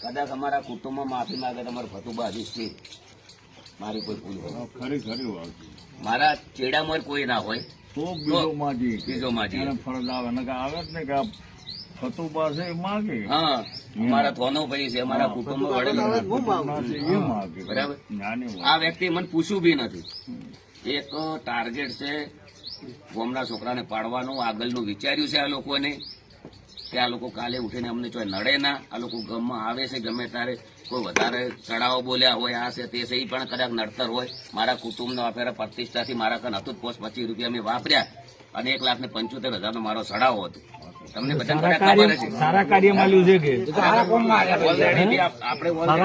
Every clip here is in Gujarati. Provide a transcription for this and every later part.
કદાચ અમારા કુટુંબમાં માફી માંગે તમારું ફતુબા હજી છે. મારી કોઈ ભૂલ હોય. ખરી ખરી વાત મારા ચેડામાં કોઈ ના હોય. તો બીજો માજી બીજો માજી. એને ફરજ આવે. ને કે આવે જ ને કે આ ફતુબા છે એ માગે. હા અમારા થોનો ભાઈ છે અમારા કુટુંબમાં વડે. એ માગે. બરાબર. આ વ્યક્તિ મને પૂછ્યું બી નથી. એક ટાર્ગેટ છે ગોમના છોકરાને પાડવાનું આગળનું વિચાર્યું છે આ લોકોને. કે આ લોકો કાલે ઉઠીને અમને ચોય નડે ના. આ લોકો ગમમાં આવે છે, ગમે ત્યારે કોઈ વધારે ચડાવો બોલ્યા હોય, આ છે તે છે એ પણ કદાચ નડતર હોય. મારા કુટુંબનો અફેરા પ્રતિષ્ઠાથી મારા કન હતું પોસ્ટ પચીસ રૂપિયા મેં વાપર્યા અને એક લાખ ને પંચોતેર હજારનો મારો ચડાવો હતો. તમને સારા કાર્ય મળ્યું છે કે? સારા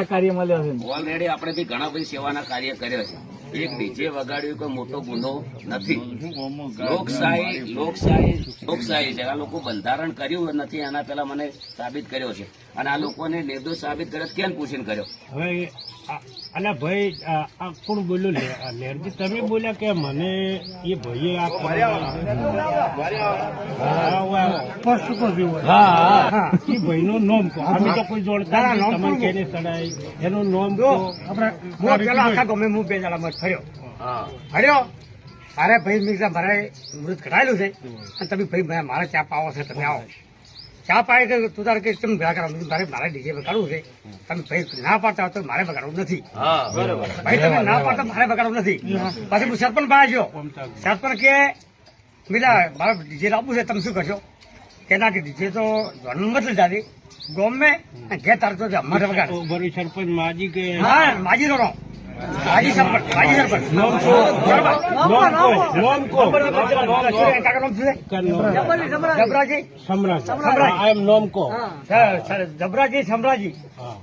કાર્ય મળ્યા છે. ઓલરેડી આપણે બી ઘણા બધી સેવાના કાર્ય કર્યા છે. એક ડીજે વગાડ્યું કોઈ મોટો ગુનો નથી. લોકશાહી લોકશાહી લોકશાહી છે. આ લોકો બંધારણ કર્યું નથી આના પેલા મને સાબિત કર્યો છે. અને આ લોકોને નિર્દોષ સાબિત કર્યો કેમ પૂછીને કર્યો? હવે અલા ભાઈ આ કોણ બોલ્યું? લે- લેરજી તમે બોલ્યા કે મને એ ભાઈએ આ હા હા એ ભાઈનું નામ કહો. અમે તો કોઈ જોડતા. તમારે કેને ચડાય એનું નામ કહો. હું આખા ગમે હું બે જણા મત ફર્યો હા. ફર્યો અરે ભાઈ મિર્ઝા મારે મૃત કઢાયેલું છે. અને તમે ભાઈ મારે- મારે ચા પાવો છે તમે આવો. ચા પાય કે તું તારે કે તમે ભેગા કરાવ મારે મારે ડીજે બગાડવું છે. તમે ભાઈ ના પાડતા હોય તો મારે બગાડવું નથી. ભાઈ તમે ના પાડતા મારે બગાડવું નથી. પછી હું સરપંચ પાસે ગયો. સરપંચ કે મિલા મારે ડીજે લાવવું છે તમે શું કરશો? કે ના કે ડીજે તો જન્મ નથી જાતી ગોમે ઘેર તારતો અમારે બગાડ તો સરપંચ માજી કે હા માજી નો માજી સરપંચ માજી સરપંચ નામ કહો નામ કહો નામ કહો કાકા નામ છે જબરાજી સમ્રાટ સમ્રાટ. આ એમ નામ સ- જબરાજી સમરાજી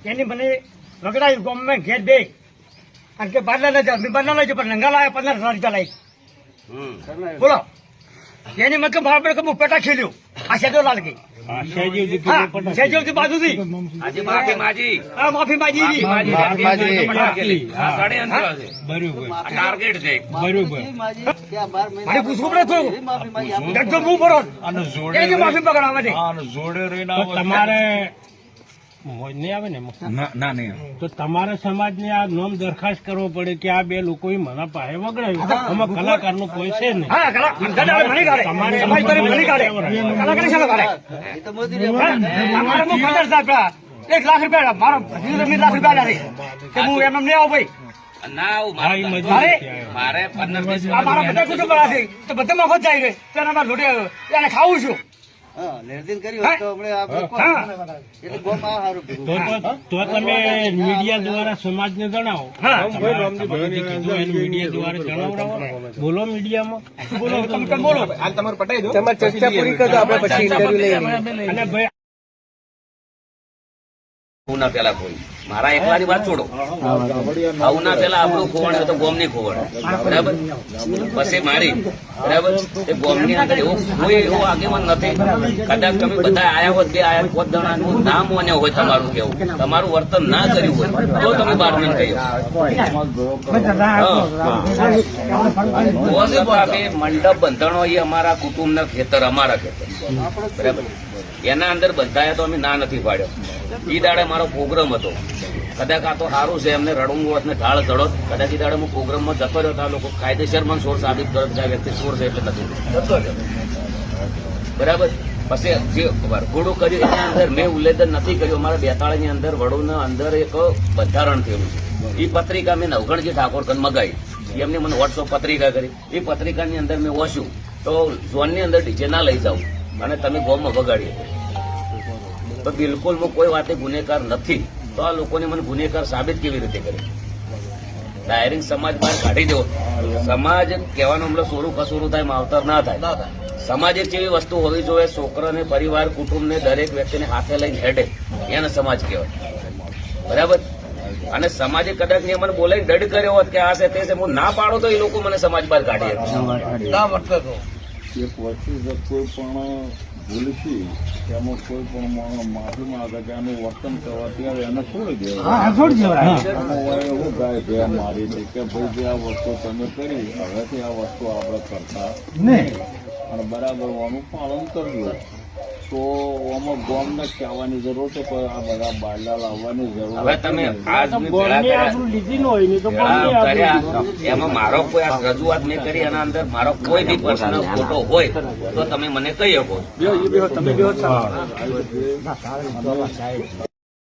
એની મને વગડાયું ગોમ ઘેર બે કારણ કે બાદલા ના જાવ મેં ના લઈ પણ નંગા લાવ્યા પંદર હજાર રૂપિયા લાવી બોલો એની મતલબ પર પેટા ખેલ્યું આ શેજો લાલ ગઈ આ શેજી દીકરી હા પટેલ. થી બાજુથી. માફી માજી આ માફી માજી માફી. ટાર્ગેટ છે. બરોબર. પડે થોડું એકદમ હું જોડે પકડાવે છે જોડે રહીને તમારે મોજ નહીં આવે ને? ના ના નહીં તો તમારા સમાજને આ નોમ દરખાસ્ત કરવો પડે કે આ બે લોકોએ મને પાસે વગડાયું આમાં કલાકારનું કોઈ છે નહીં. સમાજ કલાકાર એક લાખ રૂપિયા મારો લાખ રૂપિયા લાગે કે હું એમ એમ નહીં આવું ભાઈ. ના મારે મારે? પંદર મારા બધા કુટુંબ તો બધા મફત જાય છે. તેના માં લૂંટે એને ખાવું છું. આપણે તમે મીડિયા દ્વારા સમાજને જણાવો. હા. તમારા સમાજે કીધું એને મીડિયા દ્વારા જણાવડાવો બોલો મીડિયામાં. બોલો તમે કેમ બોલો. અને ભાઈ ના પેલા કોઈ મારા એકલાની વાત છોડો. આવું ના પેલા આપણું ખોવાણ તો ગોમની ખોવાણ. બરાબર? પછી મારી. બરાબર? એ ગોમની અંદર એવો કોઈ એવો આગેવાન નથી. કદાચ તમે બધા આયા હોત, બે આયા હોત દણાનું નામ મોને હોય તમારું કેવું તમારું વર્તન ના કર્યું હોય, તો તમે બારમીન કહ્યું આપે મંડપ બંધણો એ અમારા કુટુંબના ખેતર, અમારા ખેતર. બરાબર? એના અંદર બંધાયા તો અમે ના નથી પાડ્યો. ઈ દાડે મારો પ્રોગ્રામ હતો. કદાચ આ તો સારું છે એમને રડું હોત ને ઢાળ ચડો કદાચ ઈ દાડે હું પ્રોગ્રામમાં જતો રહ્યો આ લોકો કાયદેસર મને સોર સાબિત કરો કે આ વ્યક્તિ સોર છે એટલે નથી. જતો રહ્યો. બરાબર? પછી જે વરઘોડું કર્યું એના અંદર મેં ઉલ્લેખન નથી કર્યું. અમારા બેતાળની અંદર વડોના અંદર એક બંધારણ થયેલું છે. એ પત્રિકા મેં નવગણજી ઠાકોર કન મગાવી એમને મને વોટ્સઅપ પત્રિકા કરી. એ પત્રિકાની અંદર મેં વસ્યું તો ઝોનની અંદર ડીજે ના લઈ જાઉં. અને તમે ગોમમાં વગાડી તો બિલકુલ હું કોઈ વાતે ગુનેગાર નથી. તો આ લોકોને મને ગુનેગાર સાબિત કેવી રીતે કરે? ડાયરેક્ટ સમાજ બહાર કાઢી દેવો. સમાજ કહેવાનો મતલબ સોરું કસોરું થાય માવતર ના થાય. સમાજ એક જેવી વસ્તુ હોવી જોઈએ છોકરાને પરિવાર કુટુંબને દરેક વ્યક્તિને હાથે લઈને હેડે. એને સમાજ કહેવાય. બરાબર? અને સમાજે કદાચ ને મને બોલાવીને દડ કર્યો હોત કે આ છે તે છે હું ના પાડો તો એ લોકો મને સમાજ બહાર કાઢી કોઈ પણ ભૂલ છે તેમાં કોઈ પણ માણસ માફી માંગે કે આનું વર્તન કરવાથી આવે એને છોડી દેવાય. એવું ગાય ભેર મારી છે કે ભાઈ જે આ વસ્તુ તમે કરી હવેથી આ વસ્તુ આપણે કરતા નહીં. અને બરાબર આનું પાલન કરજો તો આમાં ગોમને કહેવાની જરૂર છે પણ આ બધા બાયલા લાવવાની જરૂર હવે તમે લીધી ન હોય ને તો. એમાં મારો કોઈ આ રજૂઆત નહીં કરી એના અંદર મારો કોઈ બી પર્સનલ ફોટો હોય તો તમે મને કહી શકો તમે